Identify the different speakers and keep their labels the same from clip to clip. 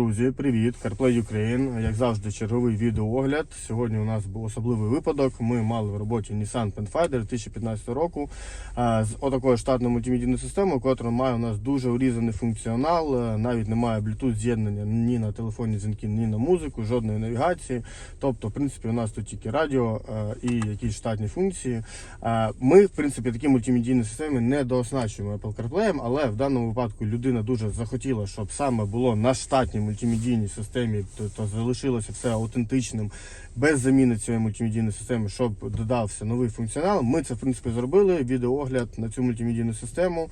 Speaker 1: Друзі, привіт! CarPlay Ukraine. Як завжди, черговий відеоогляд. Сьогодні у нас був особливий випадок. Ми мали в роботі Nissan Pathfinder 2015 року з отакою штатною мультимедійною системою, яка має у нас дуже урізаний функціонал. Е, Навіть немає Bluetooth з'єднання ні на телефонні дзвінки, ні на музику, жодної навігації. Тобто, в принципі, у нас тут тільки радіо е, і якісь штатні функції. Е, Ми, в принципі, такі мультимедійні системи не дооснащуємо Apple CarPlay, але в даному випадку людина дуже захотіла, щоб саме було на штатній мультимедійній системі, то, то залишилося все аутентичним, без заміни цієї мультимедійної системи, щоб додався новий функціонал. Ми це в принципі зробили. Відеоогляд на цю мультимедійну систему.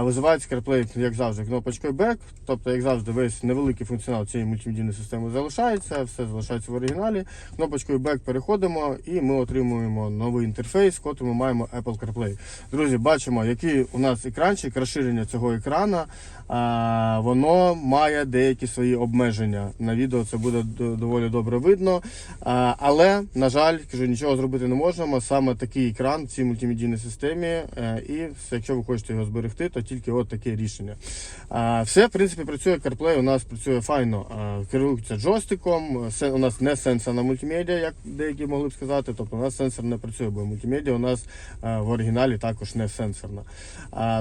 Speaker 1: Визивається CarPlay, як завжди, кнопочкою Back. Тобто, як завжди, весь невеликий функціонал цієї мультимедійної системи залишається, все залишається в оригіналі. Кнопочкою Back переходимо і ми отримуємо новий інтерфейс, в котрому маємо Apple CarPlay. Друзі, бачимо, який у нас екранчик, розширення цього екрана. Воно має деякі свої обмеження. На відео це буде доволі добре видно. Але, на жаль, кажу, нічого зробити не можемо. Саме такий екран в цій мультимедійній системі. Е, І якщо ви хочете його зберегти, то тільки от таке рішення. Все, в принципі, працює CarPlay, у нас працює файно. Керується джойстиком. У нас не сенсорна мультимедіа, як деякі могли б сказати. Тобто у нас сенсор не працює, бо мультимедіа у нас е, в оригіналі також не сенсорна.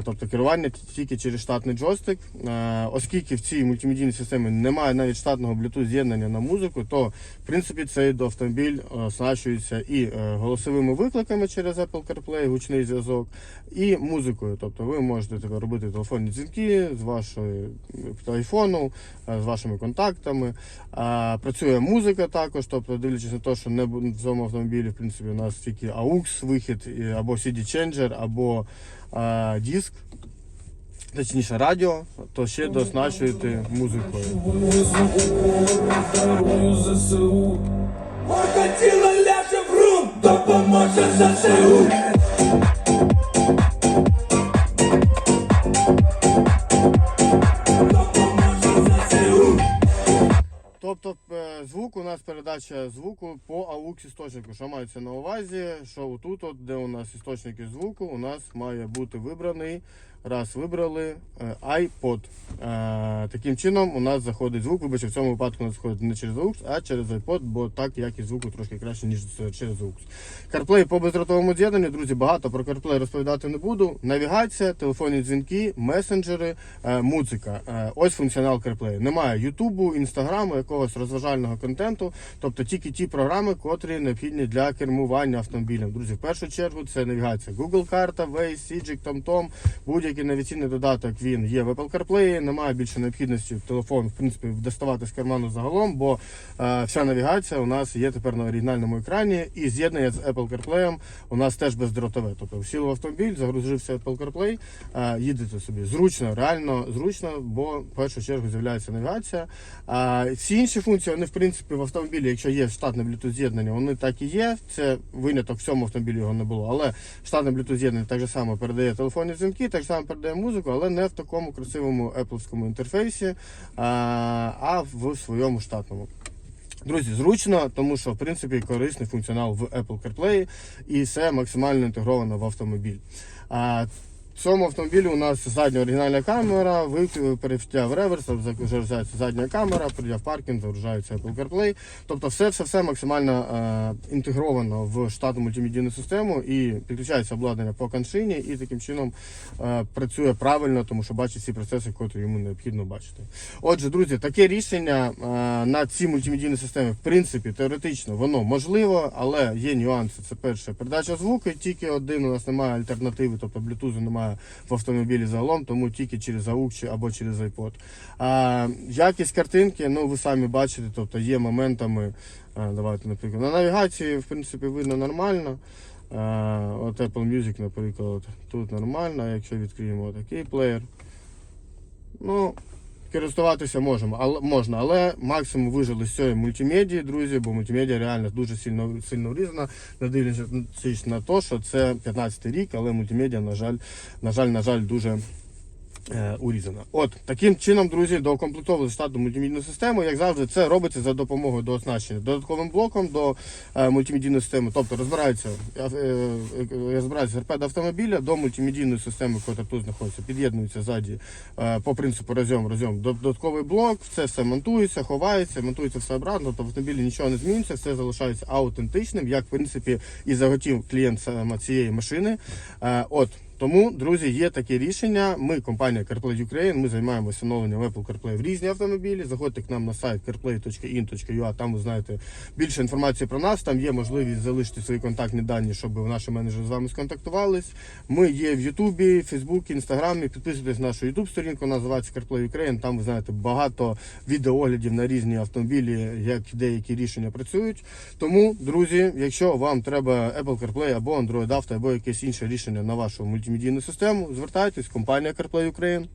Speaker 1: Тобто керування тільки через штатний джойстик. Е, Оскільки в цій мультимедійній системі немає навіть штатного Bluetooth з'єднання на музику, то в принципі цей автомобіль е, оснащується і е, голосовими викликами через Apple CarPlay, гучний зв'язок, і музикою. Тобто ви можете тепер робити телефонні дзвінки з вашого айфону, е, з вашими контактами. Працює музика також, тобто дивлячись на те, що не в цьому автомобілі в принципі у нас тільки AUX вихід або CD-ченджер, або диск. Точніше радіо, то ще дооснащуєте музикою.
Speaker 2: Ляже в допоможе ЗСУ.
Speaker 1: Тобто е, звук у нас передача звуку по AUX істочнику. Що мається на увазі? Що тут, от, де у нас істочники звуку, у нас має бути вибраний. Раз вибрали е, iPod. Е, Таким чином у нас заходить звук. Вибачте, в цьому випадку у нас заходить не через AUX, а через iPod, бо так якість звуку трошки краще, ніж через AUX. CarPlay по бездротовому з'єднанню, друзі, багато про CarPlay розповідати не буду. Навігація, телефонні дзвінки, месенджери, е, музика. Ось функціонал CarPlay. Немає Ютубу, інстаграму, якогось розважального контенту, тобто тільки ті програми, котрі необхідні для кермування автомобілем. Друзі, в першу чергу це навігація. Google карта, Waze, Сіджик, TomTom, будь-який навігаційний додаток він є в Apple CarPlay. Немає більше необхідності телефон, в принципі, доставати з карману загалом, бо е, вся навігація у нас є тепер на оригінальному екрані, і з'єднання з Apple CarPlay у нас теж бездротове. Тобто сіли в автомобіль, загрузився Apple CarPlay, е, їдете собі зручно, реально зручно, бо в першу чергу з'являється навігація. А всі інші функції, вони в принципі в автомобілі, якщо є штатне Bluetooth з'єднання, вони так і є. Це виняток в цьому автомобілі його не було. Але штатне Bluetooth з'єднання так же само передає телефонні дзвінки, так само передає музику, але не в такому красивому Apple інтерфейсі, а в своєму штатному. Друзі, зручно, тому що в принципі корисний функціонал в Apple CarPlay і все максимально інтегровано в автомобіль. Цьому автомобілі у нас задня оригінальна камера, перевтя в реверс, загружається задня камера, прийде в паркінг, загружається Apple CarPlay. Тобто все, все, все максимально е, інтегровано в штатну мультимедійну систему і підключається обладнання по коншині і таким чином е, працює правильно, тому що бачить всі процеси, які йому необхідно бачити. Отже, друзі, таке рішення е, на цій мультимедійній системі, в принципі, теоретично воно можливо, але є нюанси. Це перше, передача звуку, тільки один у нас немає альтернативи, тобто Bluetooth немає в автомобілі загалом, тому тільки через AUX або через iPod. А, якість картинки, ну ви самі бачите, тобто є моментами. давайте, наприклад, на навігації, в принципі, видно нормально. От Apple Music, наприклад, тут нормально, якщо відкриємо такий плеєр. Ну, користуватися можемо, але можна, але максимум вижили з цієї мультимедії, друзі, бо мультимедіа реально дуже сильно сильно врізана, не дивлячись на те, що це 15 рік, але мультимедія, на жаль, на жаль, на жаль, дуже урізана. От таким чином, друзі, доукомплектовували штатну мультимедійну систему. Як завжди, це робиться за допомогою до оснащення додатковим блоком до е, мультимедійної системи. Тобто розбирається е, е, е, розбирається РП автомобіля до мультимедійної системи, яка тут знаходиться, під'єднується ззаді е, по принципу розйом, розйом. Додатковий блок, це все монтується, ховається, монтується все обратно. Тобто в автомобілі нічого не зміниться, все залишається аутентичним, як в принципі і заготів клієнт цієї машини. Е, От. Тому, друзі, є таке рішення. Ми, компанія CarPlay Ukraine, ми займаємося встановленням Apple CarPlay в різні автомобілі. Заходьте к нам на сайт carplay.in.ua, там ви знаєте більше інформації про нас. Там є можливість залишити свої контактні дані, щоб наші менеджери з вами сконтактувались. Ми є в Ютубі, Фейсбуці, Інстаграмі. Підписуйтесь на нашу Ютуб сторінку, називається CarPlay Ukraine. Там ви знаєте багато відеооглядів на різні автомобілі, як деякі рішення працюють. Тому, друзі, якщо вам треба Apple CarPlay або Android Auto, або якесь інше рішення на вашу мультимедійну систему, звертайтесь, компанія CarPlay Ukraine.